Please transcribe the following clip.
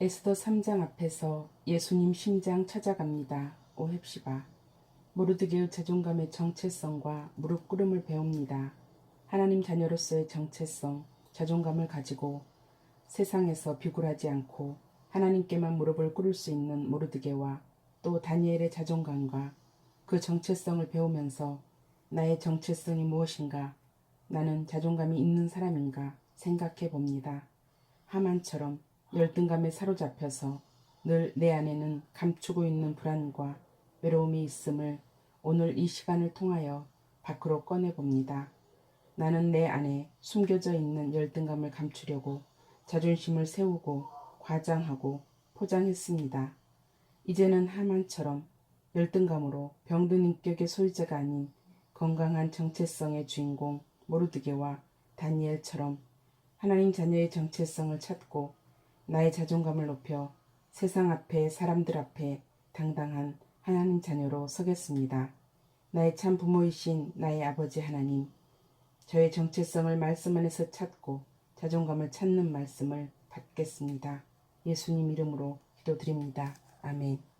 에스더 3장 앞에서 예수님 심장 찾아갑니다. 오헵시바. 모르드게의 자존감의 정체성과 무릎 꿇음을 배웁니다. 하나님 자녀로서의 정체성, 자존감을 가지고 세상에서 비굴하지 않고 하나님께만 무릎을 꿇을 수 있는 모르드게와 또 다니엘의 자존감과 그 정체성을 배우면서 나의 정체성이 무엇인가, 나는 자존감이 있는 사람인가 생각해 봅니다. 하만처럼 열등감에 사로잡혀서 늘 내 안에는 감추고 있는 불안과 외로움이 있음을 오늘 이 시간을 통하여 밖으로 꺼내 봅니다. 나는 내 안에 숨겨져 있는 열등감을 감추려고 자존심을 세우고 과장하고 포장했습니다. 이제는 하만처럼 열등감으로 병든 인격의 소유자가 아닌 건강한 정체성의 주인공 모르드게와 다니엘처럼 하나님 자녀의 정체성을 찾고 나의 자존감을 높여 세상 앞에 사람들 앞에 당당한 하나님 자녀로 서겠습니다. 나의 참 부모이신 나의 아버지 하나님, 저의 정체성을 말씀 안에서 찾고 자존감을 찾는 말씀을 받겠습니다. 예수님 이름으로 기도드립니다. 아멘.